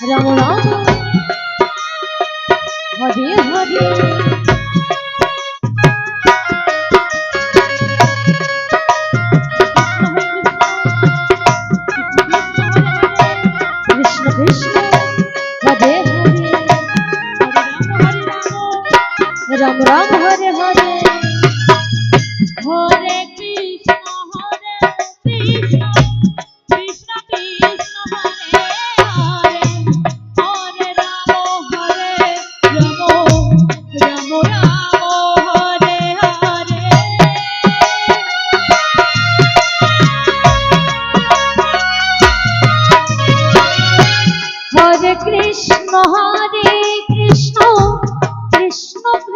রাম রাম হরে হরে राम राम।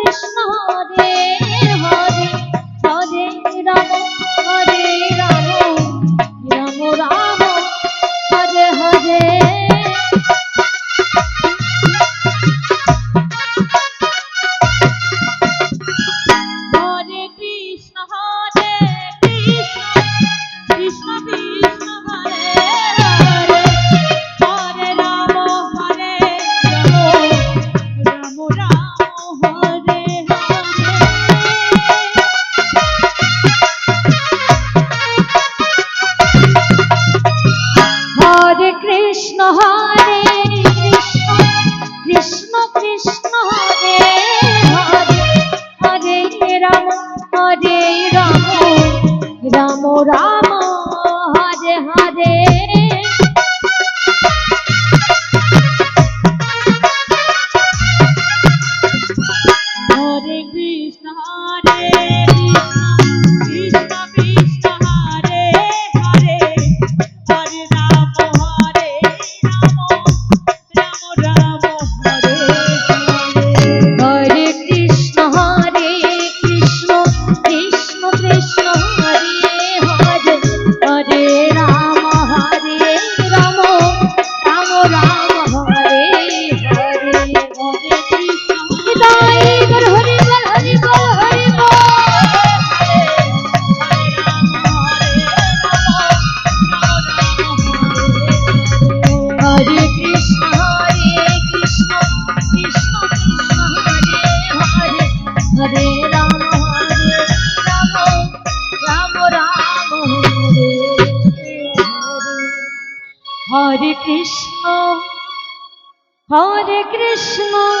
কৃষ্ণ রে হারে হরে কৃষ্ণ হরে কৃষ্ণ।